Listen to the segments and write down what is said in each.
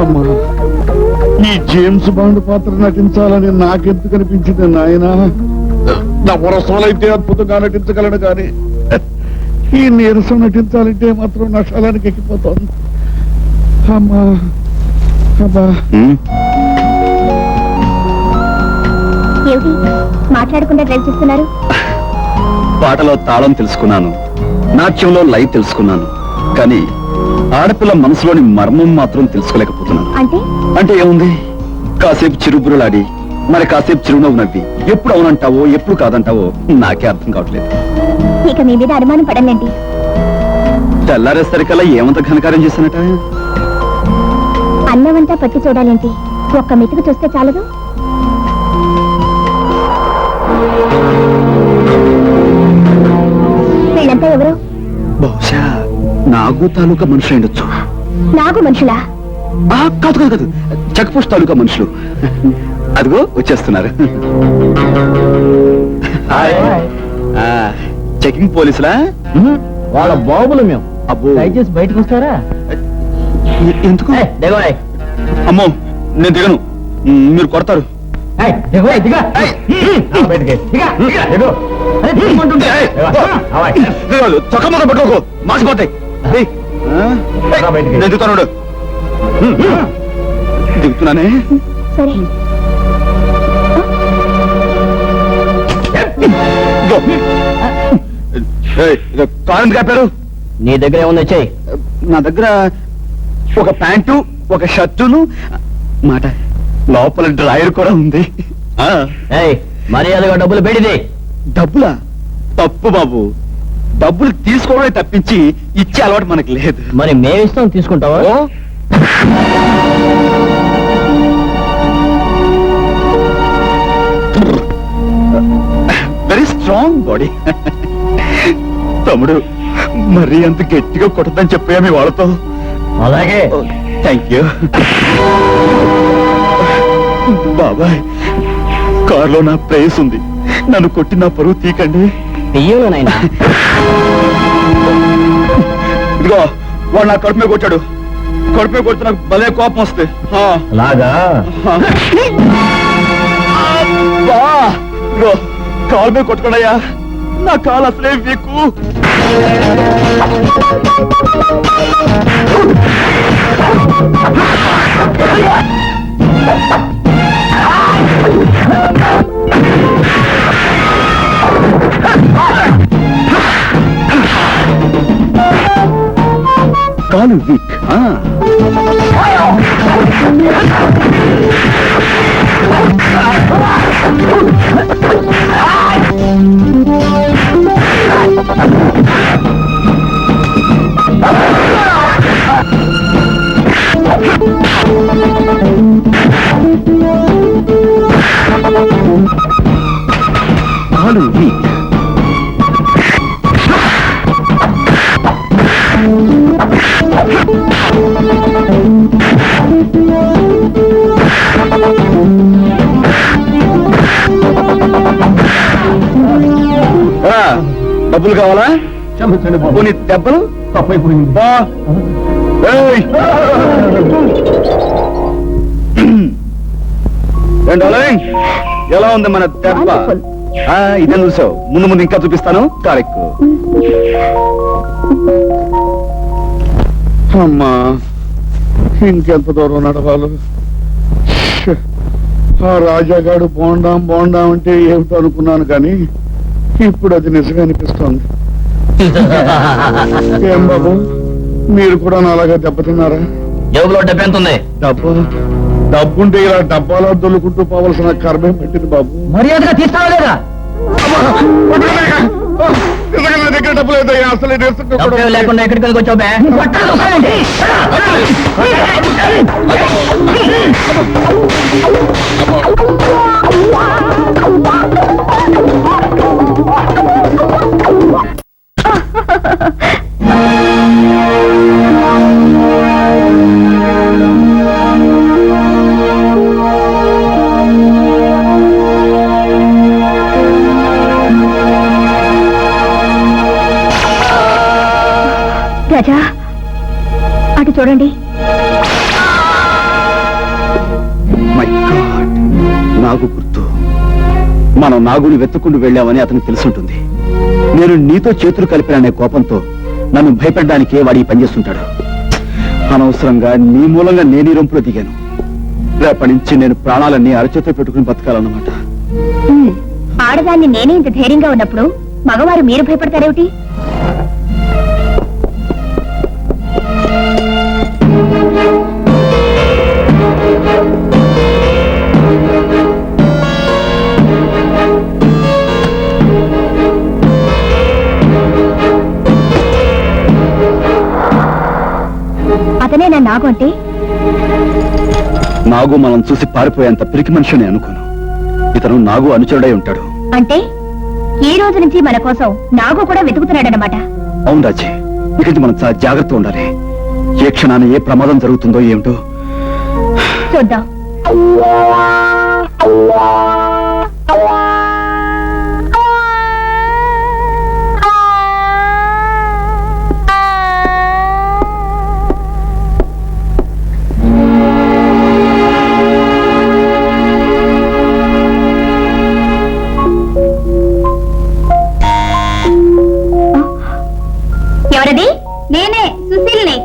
అమ్మా ఈ James bond పాత్ర నటించాలని నాకెందుకు అనిపించింది నాయన? నా వరసలైతే అద్భుతంగా నటించగలను కానీ ఈ నీరసం నటించాలంటే మాత్రం నా శలానికి ఎక్కిపోతోంది అమ్మా. అబ్బా ఏమిటి మాట్లాడకుండా డ్రైవ్ చేస్తున్నారు? పాటలో తాళం తెలుసుకున్నాను నాట్యంలో లైవ్ తెలుసుకున్నాను కానీ ఆడపిల్ల మనసులోని మర్మం మాత్రం తెలుసుకోలేకపోతున్నాను. అంటే? అంటే ఏముంది? కాసేపు చిరుబురులాడి మరి కాసేపు చిరునవ్వు నవ్వి ఎప్పుడు అవునంటావో ఎప్పుడు కాదంటావో నాకే అర్థం కావట్లేదు. ఇక మీ మీద అనుమానం పడలేండి తెల్లారేసరికల్లా ఏమంత ఘనకార్యం చేశానట? అన్నవంతా పట్టి చూడాలేంటి ఒక్క మెతుకు చూస్తే చాలదు? వీళ్ళంతా ఎవరు? బహుశా నాగు తాలూకా మనుషులు ఉండొచ్చు నాగు మనుషులా? ఆ, కాదు కాదు కాదు. చెక్పోస్ట్ తాలూకా మనుషులు. అదిగో వచ్చేస్తున్నారు. ఆ, చెకింగ్ పోలీసులా? వాళ్ళ బాబులు మేము. అబ్బో. దయచేసి బయటకు వస్తారా? ఎందుకు? అమ్మో నేను దిగను. మీరు కొడతారు. చొక్కా మొదలు పట్టుకోకు. మాసిపోతాయి. నేను దిగుతాను. దిగుతున్నానే? సరే. ఇదిగో. ఏయ్, ఇదిగో, కారు ఎందుకు ఆపారు? నీ దగ్గర ఏముంది వచ్చాయి నా దగ్గర ఒక ప్యాంటు ఒక షర్టును మాట. లోపల డ్రాయర్ కూడా ఉంది. ఆ, ఏయ్ మర్యాదగా డబ్బులు పెడిది డబ్బులా? తప్పు బాబు. డబ్బులు తీసుకోవడమే తప్పించి ఇచ్చే అలవాటు మనకి లేదు. మరి మేము ఇస్తాం తీసుకుంటావా వెరీ స్ట్రాంగ్ బాడీ తమ్ముడు మరీ అంత గట్టిగా కొట్టదని చెప్పా మీ వాళ్ళతో? అలాగే. థ్యాంక్ యూ బాబాయ్ కారులో నా ప్రేస్ ఉంది. నన్ను కొట్టి నా పరువు తీకండి. ఇదిగో వాడు నా కడుపు కొట్టాడు. కడుపు కొడితే నాకు భలే కోపం వస్తుంది ఆ. అలాగా! ఇదిగో, కాలు మీద కొట్టుకోడయ్యా నా కాలు అసలే వీకు. కాలు వీక్ ఆ. కాలు డబ్బులు కావాలా? క్షమించండి బాబు. దెబ్బలు? తప్పైపోయింది? ఎలా ఉంది మన దెబ్బ? ఇదే చూసావు? ముందు ముందు ఇంకా చూపిస్తాను. కారెక్కు అమ్మా. ఇంకెంత దూరం నడవాలి? ఆ రాజాగాడు బోండాం బోండాం అంటే ఏమిటో అనుకున్నాను కానీ ఇప్పుడు అది నిజమే అనిపిస్తోంది. ఏం బాబు? మీరు కూడా నాలాగా దెబ్బతిన్నారా? జేబులో డబ్బు ఎంత ఉంది డబ్బు? డబ్బుంటే ఇలా డబ్బాలో దొల్లుకుంటూ పోవలసిన కర్మే పెట్టింది బాబు? మర్యాదగా తీసుకురాలేదా అసలు లేకుండా ఎక్కడికి వచ్చావు రాజా. అటు చూడండి. నాగు గుర్తు. మనం నాగుని వెతుక్కుంటూ వెళ్ళామని అతనికి తెలుసుంటుంది. నేను నీతో చేతులు కలిపాననే కోపంతో నన్ను భయపెట్టడానికే వాడి ఈ పని చేస్తుంటాడు. అనవసరంగా నీ మూలంగా నేను ఈ రొంపులో దిగాను. రేపటి నుంచి నేను ప్రాణాలన్నీ అరచేతిలో పెట్టుకుని బతకాలన్నమాట. ఆడదాన్ని నేనే ఇంత ధైర్యంగా ఉన్నప్పుడు మగవారు మీరు భయపడతారేమిటి? నాగు అంటే? నాగు మనం చూసి పారిపోయేంత పిరికి మనిషిని అనుకోను. ఇతను నాగు అనుచరుడై ఉంటాడు. అంటే? ఈ రోజు నుంచి మన కోసం నాగు కూడా వెతుకుతున్నాడనమాట అవును రాజీ ఇక మనం చాలా జాగ్రత్త ఉండాలి. ఏ క్షణాన ఏ ప్రమాదం జరుగుతుందో ఏమిటో? చూద్దాం. ఎవరది నేనే సుశీల్ని.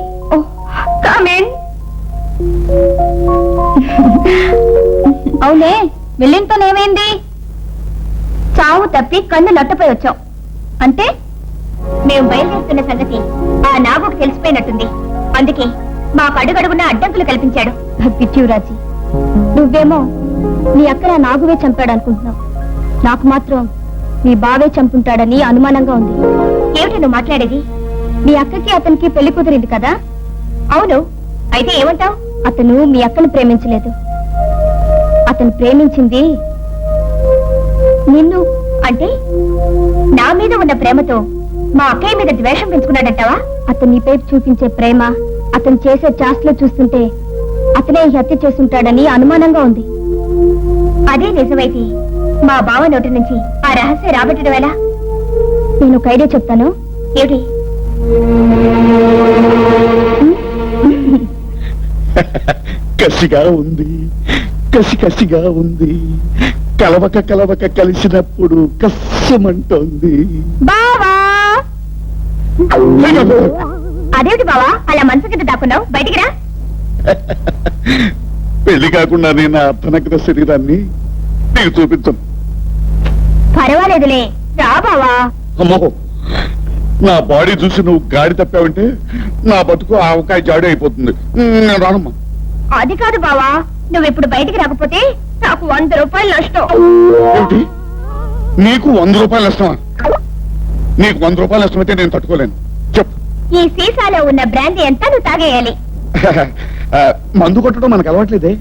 అవునే విల్లింతో ఏమైంది చావు తప్పి కన్ను నట్టపోయి వచ్చాం. అంటే మేము బయలుదేరుతున్న సంగతి ఆ నాగుకు తెలిసిపోయినట్టుంది. అందుకే మాకు అడుగడుగున అడ్డంకులు కల్పించాడు. పిచ్చివరాజీ నువ్వేమో నీ అక్కడ నాగువే చంపాడు అనుకుంటున్నావు నాకు మాత్రం మీ బావే చంపుంటాడని అనుమానంగా ఉంది. ఏమిటి నువ్వు మాట్లాడేది? మీ అక్కకి అతనికి పెళ్ళి కుదిరింది కదా? అవును. అయితే ఏమంటావు? అతను మీ అక్కను ప్రేమించలేదు. అతను ప్రేమించింది నిన్ను అంటే నా మీద ఉన్న ప్రేమతో మా అక్కయ్య మీద ద్వేషం పెంచుకున్నాడంటావా? అతను నీపై చూపించే ప్రేమ అతను చేసే చాస్లో చూస్తుంటే అతనే ఈ హత్య చేస్తుంటాడని అనుమానంగా ఉంది. అదే నిజమైతే మా బావ నోటి నుంచి ఆ రహస్యం రాబట్టడం ఎలా? నేను ఒక ఐడియా చెప్తాను. ఏమిటి? కసిగా ఉంది కసి కసిగా ఉంది. కలవక కలవక కలిసినప్పుడు కస్సమంటోంది బావా! అదేమిటి బావా? అలా మనసు కింద దాక్కున్నావు? బయటికి రా. పెళ్ళి కాకుండా నేను నా అర్ధనగ్న శరీరాన్ని నీకు చూపించను. పర్వాలేదులే. రా బావా. అమ్మో! నా బాడీ చూసి నువ్వు గాడి తప్పావంటే నా బతుకు ఆవకాయ జాడి అయిపోతుంది. నేను రానమ్మా. అది కాదు బావా. నువ్వు ఇప్పుడు బయటికి రాకపోతే నాకు వంద రూపాయలు నష్టం. ఏమిటి నీకు వంద రూపాయలు నష్టమా? నీకు వంద రూపాయలు నష్టమైతే నేను తట్టుకోలేను. చెప్పు. ఈ సీసాలో ఉన్న బ్రాందీ ఎంత నువ్వు తాగేయాలి. మందు కొట్టడం మనకు అలవాట్లేదే?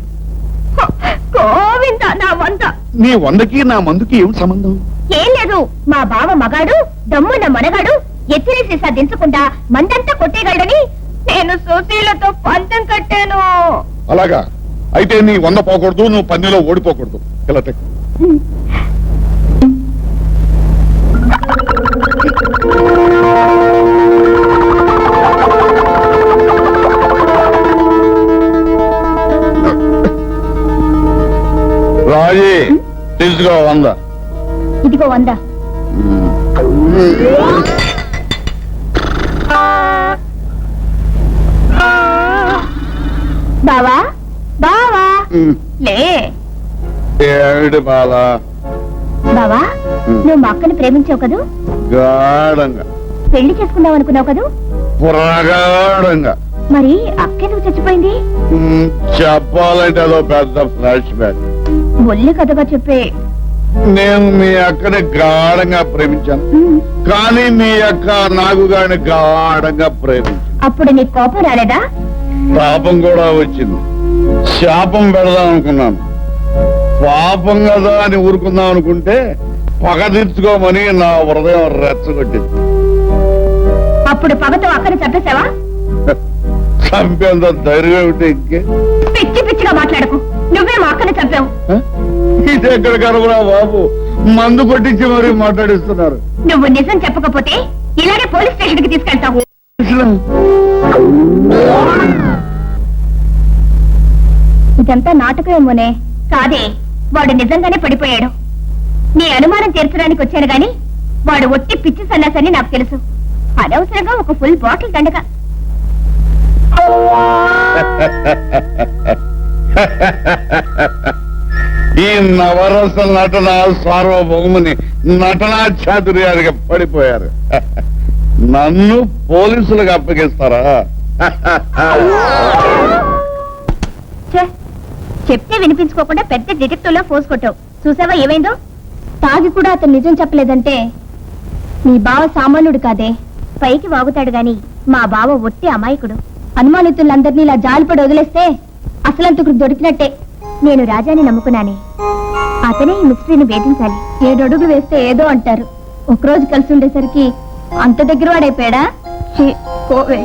గోవింద నా వంద. నీ వందకి నా మందుకి ఏమిటి సంబంధం? ఏం లేదు. మా బావ మగాడు దమ్మున్న మనగాడు ఎత్తిన సీసా దించకుండా మందంతా కొట్టేయగలడని నేను సుశీలతో పంతం కట్టాను. అలాగా? అయితే నీ వంద పోకూడదు నువ్వు పన్నెలో ఓడిపోకూడదు. తెక్కు. రాజీ తీసుకో వంద. ఇదిగో వంద. బావా? బావా? లే. బాల బావా. నువ్వు మా అక్కని ప్రేమించావు కదూ? గాఢంగా. పెళ్ళి చేసుకుందాం అనుకున్నావు కదూ? పురగాఢంగా. మరి అక్కెందుకు చచ్చిపోయింది? చెప్పాలంటే అదో పెద్ద ఫ్లాష్ బ్యాక్. ఒళ్ళు కథగా చెప్పే. నేను మీ అక్కని గాఢంగా ప్రేమించాను. కానీ మీ అక్క నాకు గాని గాఢంగా ప్రేమించింది. అప్పుడు నీకు కోపం రాలేదా? పాపం కూడా వచ్చింది. శాపం పెడదాం అనుకున్నాను. పాపం కదా అని ఊరుకుందాం అనుకుంటే పగ తీర్చుకోమని నా హృదయం రెచ్చగొట్టింది. అప్పుడు పగతో అక్కని చంపేశావా? చంపేంత ధైర్యం ఇంకే? పిచ్చి పిచ్చిగా మాట్లాడకు. నువ్వే మా అక్కని చంపావు? ఇది ఎక్కడ బాబు? మందు కొట్టించి మరీ మాట్లాడిస్తున్నారు. నువ్వు నిజం చెప్పకపోతే ఇలాగే పోలీస్ స్టేషన్కి ఇదంతా నాటకమేమోనే. కాదే వాడు నిజంగానే పడిపోయాడు. నీ అనుమానం తీర్చడానికి వచ్చాను గాని వాడు ఒట్టి పిచ్చి సన్నాసని నాకు తెలుసు. అనవసరంగా ఒక ఫుల్ బాటిల్ దండక. ఈ నవరస నటన సార్వభౌముని నటనా చాతుర్యానికి పడిపోయారు. నన్ను పోలీసులకు అప్పగిస్తారా? చెప్తే వినిపించుకోకుండా పెద్ద డిటెక్టివ్లో ఫోర్స్ కొట్టావు. చూసావా? ఏమైందో? తాగి కూడా అతను నిజం చెప్పలేదంటే నీ బావ సామాన్యుడు కాదే. పైకి వాగుతాడు గాని మా బావ ఒట్టి అమాయకుడు. అనుమానితులందరినీ ఇలా జాలిపడి వదిలేస్తే అసలంతకుడు దొరికినట్టే. నేను రాజాని నమ్ముకున్నానే. అతనే ఈ మిస్ట్రీని వేధించాలి. ఏడు వేస్తే ఏదో అంటారు. ఒకరోజు కలిసి ఉండేసరికి అంత దగ్గర వాడైపోయాడా పోవే.